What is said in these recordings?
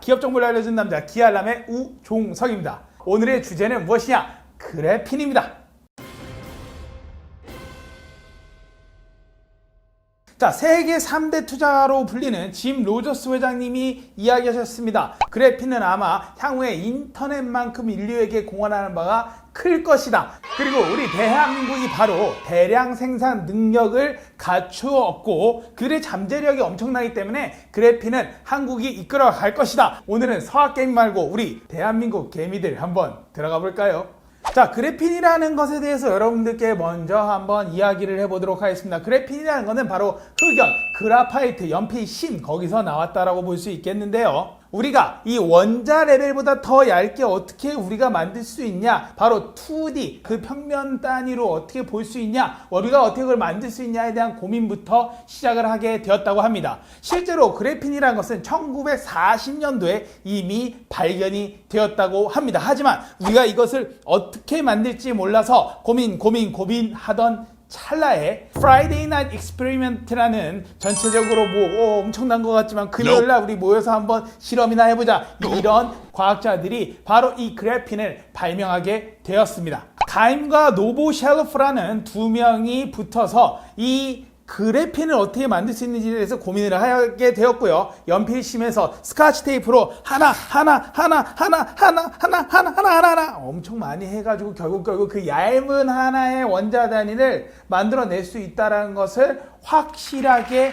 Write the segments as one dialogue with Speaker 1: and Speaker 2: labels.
Speaker 1: 기업 정보를 알려준 남자 기알람의 우종석입니다. 오늘의 주제는 무엇이냐? 그래핀입니다. 자, 세계 3대 투자로 불리는 짐 로저스 회장님이 이야기하셨습니다. 그래핀은 아마 향후에 인터넷만큼 인류에게 공헌하는 바가 클 것이다. 그리고 우리 대한민국이 바로 대량 생산 능력을 갖추었고 그의 잠재력이 엄청나기 때문에 그래핀은 한국이 이끌어 갈 것이다. 오늘은 서학 게임 말고 우리 대한민국 개미들 한번 들어가 볼까요? 자, 그래핀이라는 것에 대해서 여러분들께 먼저 한번 이야기를 해보도록 하겠습니다. 그래핀이라는 것은 바로 흑연, 그라파이트, 연필, 신 거기서 나왔다라고 볼 수 있겠는데요. 우리가 이 원자 레벨보다 더 얇게 어떻게 우리가 만들 수 있냐? 바로 2D 그 평면 단위로 어떻게 볼 수 있냐? 우리가 어떻게 그걸 만들 수 있냐에 대한 고민부터 시작을 하게 되었다고 합니다. 실제로 그래핀이라는 것은 1940년도에 이미 발견이 되었다고 합니다. 하지만 우리가 이것을 어떻게 만들지 몰라서 고민 고민 고민하던 찰나에 Friday Night Experiment라는 전체적으로 뭐 어, 엄청난 것 같지만 금요일 날 우리 모여서 한번 실험이나 해보자. 이런 과학자들이 바로 이 그래핀을 발명하게 되었습니다. 가임과 노보 샬로프라는 두 명이 붙어서 이 그래핀을 어떻게 만들 수 있는지에 대해서 고민을 하게 되었고요. 연필심에서 스카치 테이프로 하나 하나 하나 하나 하나 하나 하나 하나 하나 하나 엄청 많이 해가지고 결국 결국 그 얇은 하나의 원자 단위를 만들어낼 수 있다라는 것을 확실하게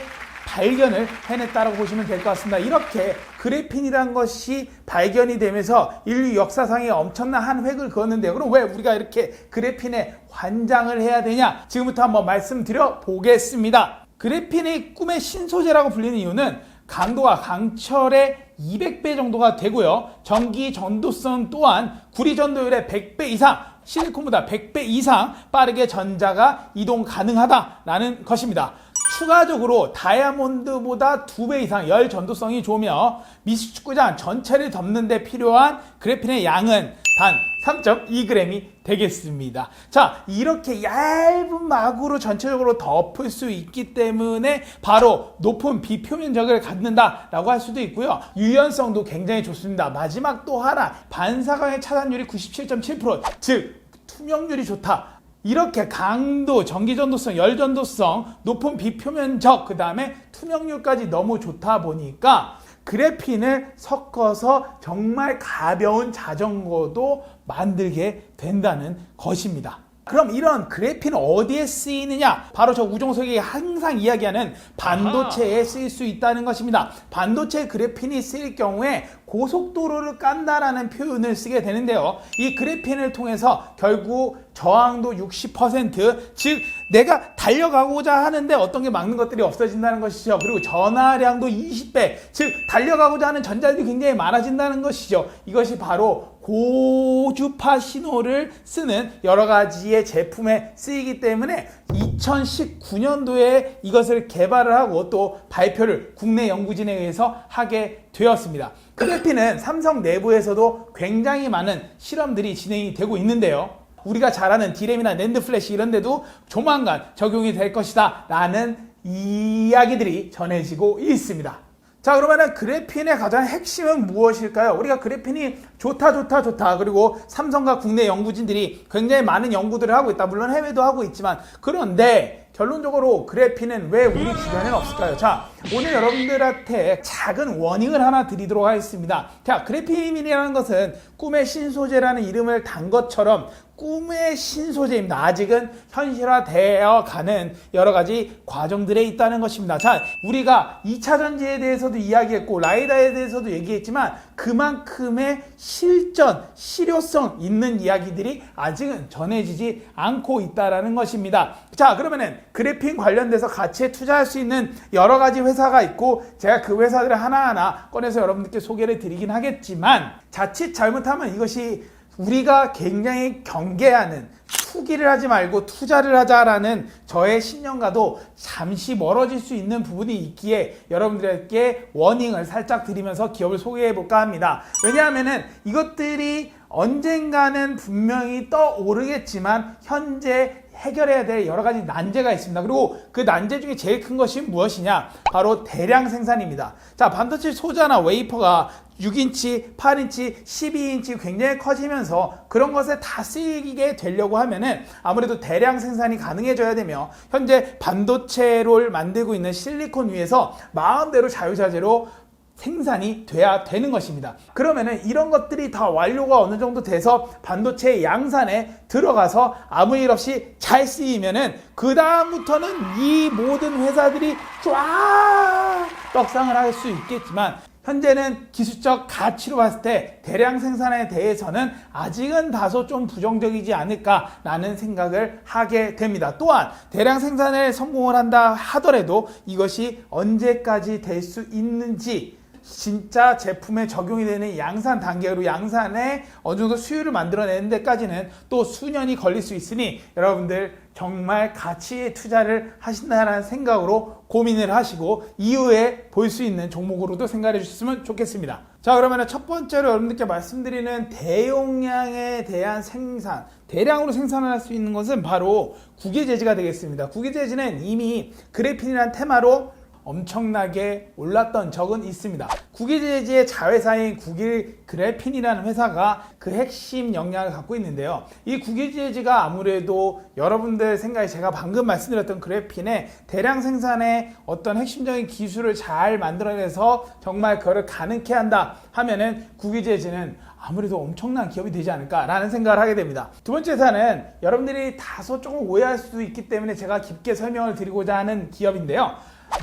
Speaker 1: 발견을 해냈다고 보시면 될 것 같습니다. 이렇게 그래핀이란 것이 발견이 되면서 인류 역사상에 엄청난 한 획을 그었는데요. 그럼 왜 우리가 이렇게 그래핀에 환장을 해야 되냐? 지금부터 한번 말씀드려 보겠습니다. 그래핀이 꿈의 신소재라고 불리는 이유는 강도가 강철의 200배 정도가 되고요. 전기 전도성 또한 구리 전도율의 100배 이상, 실리콘보다 100배 이상 빠르게 전자가 이동 가능하다라는 것입니다. 추가적으로 다이아몬드보다 두배 이상 열 전도성이 좋으며 미식축구장 전체를 덮는 데 필요한 그래핀의 양은 단 3.2g이 되겠습니다. 자, 이렇게 얇은 막으로 전체적으로 덮을 수 있기 때문에 바로 높은 비표면적을 갖는다라고 할 수도 있고요. 유연성도 굉장히 좋습니다. 마지막 또 하나, 반사광의 차단율이 97.7%, 즉 투명률이 좋다. 이렇게 강도, 전기전도성, 열전도성, 높은 비표면적, 그 다음에 투명률까지 너무 좋다 보니까 그래핀을 섞어서 정말 가벼운 자전거도 만들게 된다는 것입니다. 그럼 이런 그래핀은 어디에 쓰이느냐? 바로 저 우종석이 항상 이야기하는 반도체에 쓰일 수 있다는 것입니다. 반도체 그래핀이 쓰일 경우에 고속도로를 깐다라는 표현을 쓰게 되는데요. 이 그래핀을 통해서 결국 저항도 60%, 즉 내가 달려가고자 하는데 어떤 게 막는 것들이 없어진다는 것이죠. 그리고 전화량도 20배, 즉 달려가고자 하는 전자들이 굉장히 많아진다는 것이죠. 이것이 바로 고주파 신호를 쓰는 여러 가지의 제품에 쓰이기 때문에 2019년도에 이것을 개발을 하고 또 발표를 국내 연구진에 의해서 하게 되었습니다. 그래핀은 삼성 내부에서도 굉장히 많은 실험들이 진행이 되고 있는데요. 우리가 잘 아는 디램이나 랜드 플래시 이런 데도 조만간 적용이 될 것이다 라는 이야기들이 전해지고 있습니다. 자 그러면은 그래핀의 가장 핵심은 무엇일까요? 우리가 그래핀이 좋다 좋다 좋다 그리고 삼성과 국내 연구진들이 굉장히 많은 연구들을 하고 있다 물론 해외도 하고 있지만 그런데 결론적으로 그래핀은 왜 우리 주변에 없을까요? 자 오늘 여러분들한테 작은 워닝을 하나 드리도록 하겠습니다. 자 그래핀이라는 것은 꿈의 신소재라는 이름을 단 것처럼 꿈의 신소재입니다. 아직은 현실화되어 가는 여러 가지 과정들에 있다는 것입니다. 자, 우리가 2차 전지에 대해서도 이야기했고, 라이다에 대해서도 얘기했지만, 그만큼의 실전, 실효성 있는 이야기들이 아직은 전해지지 않고 있다라는 것입니다. 자, 그러면은 그래핀 관련돼서 가치에 투자할 수 있는 여러 가지 회사가 있고, 제가 그 회사들을 하나하나 꺼내서 여러분들께 소개를 드리긴 하겠지만, 자칫 잘못하면 이것이 우리가 굉장히 경계하는 투기를 하지 말고 투자를 하자라는 저의 신념과도 잠시 멀어질 수 있는 부분이 있기에 여러분들에게 워닝을 살짝 드리면서 기업을 소개해 볼까 합니다. 왜냐하면은 이것들이 언젠가는 분명히 떠오르겠지만 현재 해결해야 될 여러 가지 난제가 있습니다. 그리고 그 난제 중에 제일 큰 것이 무엇이냐? 바로 대량 생산입니다. 자, 반도체 소자나 웨이퍼가 6인치, 8인치, 12인치 굉장히 커지면서 그런 것에 다 쓰이게 되려고 하면은 아무래도 대량 생산이 가능해져야 되며 현재 반도체를 만들고 있는 실리콘 위에서 마음대로 자유자재로 생산이 돼야 되는 것입니다. 그러면은 이런 것들이 다 완료가 어느 정도 돼서 반도체 양산에 들어가서 아무 일 없이 잘 쓰이면은 그 다음부터는 이 모든 회사들이 쫙 떡상을 할 수 있겠지만 현재는 기술적 가치로 봤을 때 대량 생산에 대해서는 아직은 다소 좀 부정적이지 않을까라는 생각을 하게 됩니다. 또한 대량 생산에 성공을 한다 하더라도 이것이 언제까지 될 수 있는지 진짜 제품에 적용이 되는 양산 단계로 양산에 어느 정도 수율을 만들어내는 데까지는 또 수년이 걸릴 수 있으니 여러분들 정말 가치에 투자를 하신다는 생각으로 고민을 하시고 이후에 볼 수 있는 종목으로도 생각해 주셨으면 좋겠습니다. 자 그러면 첫 번째로 여러분들께 말씀드리는 대용량에 대한 생산 대량으로 생산을 할수 있는 것은 바로 구기재지가 되겠습니다. 구기재지는 이미 그래핀이라는 테마로 엄청나게 올랐던 적은 있습니다. 구기재지의 자회사인 구길 그래핀이라는 회사가 그 핵심 역량을 갖고 있는데요. 이 구기재지가 아무래도 여러분들 생각에 제가 방금 말씀드렸던 그래핀의 대량 생산의 어떤 핵심적인 기술을 잘 만들어내서 정말 그거를 가능케 한다 하면은 구기재지는 아무래도 엄청난 기업이 되지 않을까라는 생각을 하게 됩니다. 두 번째 회사는 여러분들이 다소 조금 오해할 수도 있기 때문에 제가 깊게 설명을 드리고자 하는 기업인데요.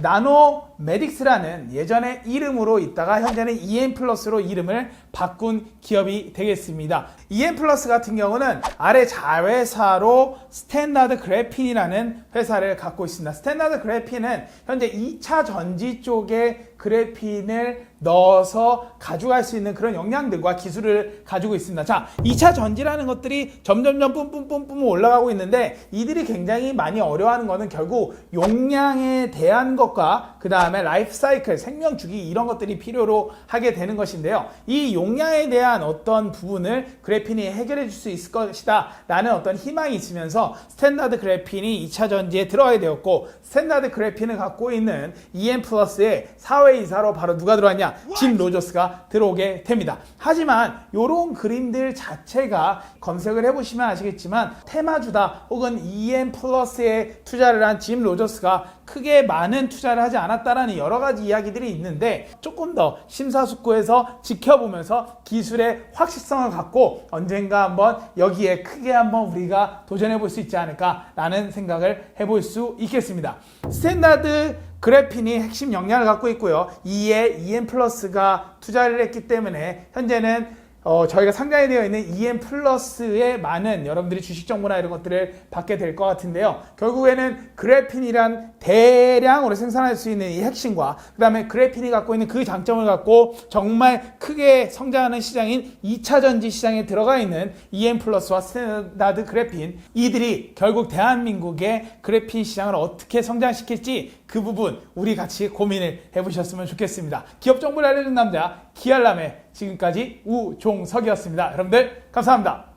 Speaker 1: 나노 메딕스라는 예전의 이름으로 있다가 현재는 EM 플러스로 이름을 바꾼 기업이 되겠습니다. EM 플러스 같은 경우는 아래 자회사로 스탠다드 그래핀이라는 회사를 갖고 있습니다. 스탠다드 그래핀은 현재 2차 전지 쪽에 그래핀을 넣어서 가져갈 수 있는 그런 역량들과 기술을 가지고 있습니다. 자, 2차 전지라는 것들이 점점점 뿜뿜뿜뿜 올라가고 있는데 이들이 굉장히 많이 어려워하는 것은 결국 용량에 대한 것과 그 다음에 라이프 사이클, 생명 주기 이런 것들이 필요로 하게 되는 것인데요. 이 용량에 대한 어떤 부분을 그래핀이 해결해 줄 수 있을 것이다 라는 어떤 희망이 있으면서 스탠다드 그래핀이 2차 전지에 들어가게 되었고 스탠다드 그래핀을 갖고 있는 EM 플러스의 사회이사로 바로 누가 들어왔냐? 짐 로저스가 들어오게 됩니다. 하지만 이런 그림들 자체가 검색을 해보시면 아시겠지만 테마주다 혹은 EM 플러스에 투자를 한 짐 로저스가 크게 많은 투자를 하지 않았다라는 여러 가지 이야기들이 있는데 조금 더 심사숙고해서 지켜보면서 기술의 확실성을 갖고 언젠가 한번 여기에 크게 한번 우리가 도전해 볼 수 있지 않을까라는 생각을 해볼 수 있겠습니다. 스탠다드 그래핀이 핵심 역량을 갖고 있고요. 이에 EM 플러스가 투자를 했기 때문에 현재는 어, 저희가 상장이 되어 있는 EM 플러스의 많은 여러분들이 주식 정보나 이런 것들을 받게 될 것 같은데요. 결국에는 그래핀이란 대량으로 생산할 수 있는 이 핵심과 그 다음에 그래핀이 갖고 있는 그 장점을 갖고 정말 크게 성장하는 시장인 2차 전지 시장에 들어가 있는 EM 플러스와 스탠다드 그래핀 이들이 결국 대한민국의 그래핀 시장을 어떻게 성장시킬지 그 부분 우리 같이 고민을 해보셨으면 좋겠습니다. 기업 정보를 알려준 남자 기알람의 지금까지 우종석이었습니다. 여러분들 감사합니다.